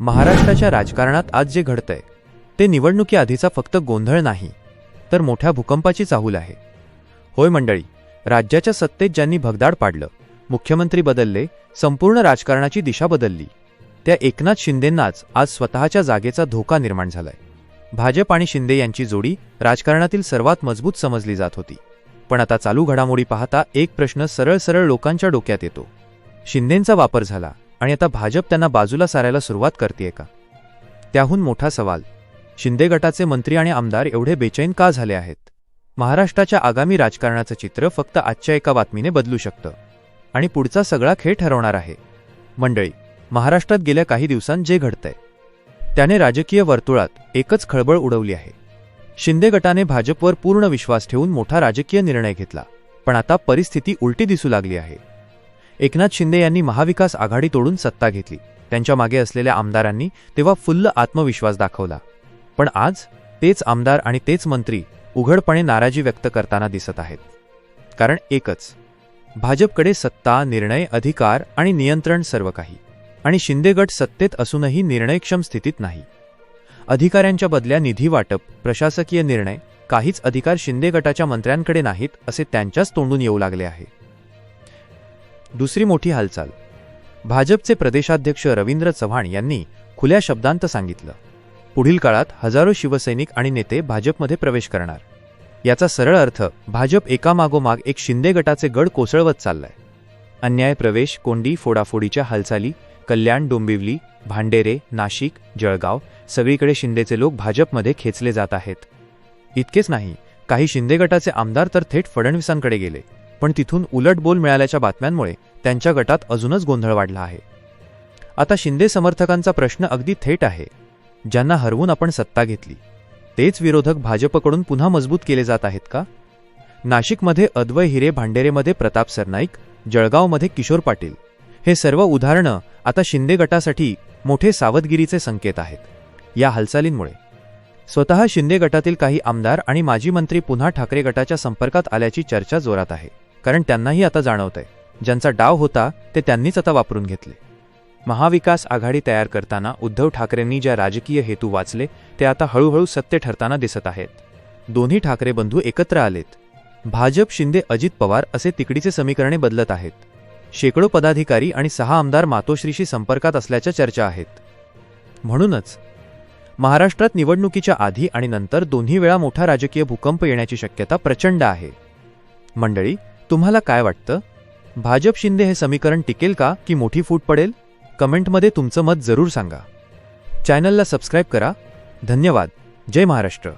महाराष्ट्राच्या राजकारणात आज जे घडतंय ते निवडणुकीआधीचा फक्त गोंधळ नाही तर मोठ्या भूकंपाची चाहूल आहे. होय मंडळी राज्याच्या सत्तेत ज्यांनी भगदाड पाडलं मुख्यमंत्री बदलले संपूर्ण राजकारणाची दिशा बदलली त्या एकनाथ शिंदेंनाच आज स्वतःच्या जागेचा धोका निर्माण झालाय. भाजप आणि शिंदे यांची जोडी राजकारणातील सर्वात मजबूत समजली जात होती. पण आता चालू घडामोडी पाहता एक प्रश्न सरळ सरळ लोकांच्या डोक्यात येतो. शिंदेंचा वापर झाला आणि आता भाजप त्यांना बाजूला सारायला सुरुवात करतेय का? त्याहून मोठा सवाल शिंदे गटाचे मंत्री आणि आमदार एवढे बेचैन का झाले आहेत? महाराष्ट्राच्या आगामी राजकारणाचं चित्र फक्त आजच्या एका बातमीने बदलू शकतं. आणि पुढचा सगळा खेळ ठरवणार आहे. मंडळी महाराष्ट्रात गेल्या काही दिवसांत जे घडतंय त्याने राजकीय वर्तुळात एकच खळबळ उडवली आहे. शिंदे गटाने भाजपवर पूर्ण विश्वास ठेवून मोठा राजकीय निर्णय घेतला पण आता परिस्थिती उलटी दिसू लागली आहे. एकनाथ शिंदे यांनी महाविकास आघाडी तोडून सत्ता घेतली. त्यांच्या मागे असलेल्या आमदारांनी तेव्हा फुल्ल आत्मविश्वास दाखवला. पण आज तेच आमदार आणि तेच मंत्री उघडपणे नाराजी व्यक्त करताना दिसत आहेत. कारण एकच भाजपकडे सत्ता निर्णय अधिकार आणि नियंत्रण सर्व काही आणि शिंदे गट सत्तेत असूनही निर्णयक्षम स्थितीत नाही. अधिकाऱ्यांच्या बदल्या निधी वाटप प्रशासकीय निर्णय काहीच अधिकार शिंदे गटाच्या मंत्र्यांकडे नाहीत असे त्यांच्याच तोंडून येऊ लागले आहे. दुसरी मोठी हालचाल. भाजपचे प्रदेशाध्यक्ष रवींद्र चव्हाण यांनी खुल्या शब्दांत सांगितलं पुढील काळात हजारो शिवसैनिक आणि नेते भाजपमध्ये प्रवेश करणार. याचा सरळ अर्थ भाजप एकामागोमाग एक शिंदे गटाचे गड कोसळवत चाललाय. अन्याय प्रवेश कोंडी फोडाफोडीच्या हालचाली कल्याण डोंबिवली भांडेरे नाशिक जळगाव सगळीकडे शिंदेचे लोक भाजपमध्ये खेचले जात आहेत. इतकेच नाही काही शिंदे गटाचे आमदार तर थेट फडणवीसांकडे गेले. पण तिथून उलट बोल मिळाल्याच्या बातम्यांमुळे त्यांच्या गटात अजूनच गोंधळ वाढला आहे. आता शिंदे समर्थकांचा प्रश्न अगदी थेट आहे. ज्यांना हरवून आपण सत्ता घेतली तेच विरोधक भाजपकडून पुन्हा मजबूत केले जात आहेत का? नाशिकमध्ये अद्वय हिरे भांडेरेमध्ये प्रताप सरनाईक जळगावमध्ये किशोर पाटील हे सर्व उदाहरणं आता शिंदे गटासाठी मोठे सावधगिरीचे संकेत आहेत. या हालचालींमुळे. स्वतः शिंदे गटातील काही आमदार आणि माजी मंत्री पुन्हा ठाकरे गटाच्या संपर्कात आल्याची चर्चा जोरात आहे. कारण त्यांनाही आता जाणवतंय. ज्यांचा डाव होता ते त्यांनीच आता वापरून घेतले. महाविकास आघाडी तयार करताना उद्धव ठाकरेंनी ज्या राजकीय हेतू वाचले ते आता हळूहळू सत्य ठरताना दिसत आहेत. दोन्ही ठाकरे बंधू एकत्र आलेत. भाजप शिंदे अजित पवार असे तिकडीचे समीकरणे बदलत आहेत. शेकडो पदाधिकारी आणि सहा आमदार मातोश्रीशी संपर्कात असल्याच्या चर्चा आहेत. म्हणूनच महाराष्ट्रात निवडणुकीच्या आधी आणि नंतर दोन्ही वेळा मोठा राजकीय भूकंप येण्याची शक्यता प्रचंड आहे. मंडळी तुम्हाला काय वाटतं? भाजप शिंदे हे समीकरण टिकेल का की मोठी फूट पडेल? कमेंटमध्ये तुमचं मत जरूर सांगा. चॅनलला सबस्क्राईब करा. धन्यवाद. जय महाराष्ट्र.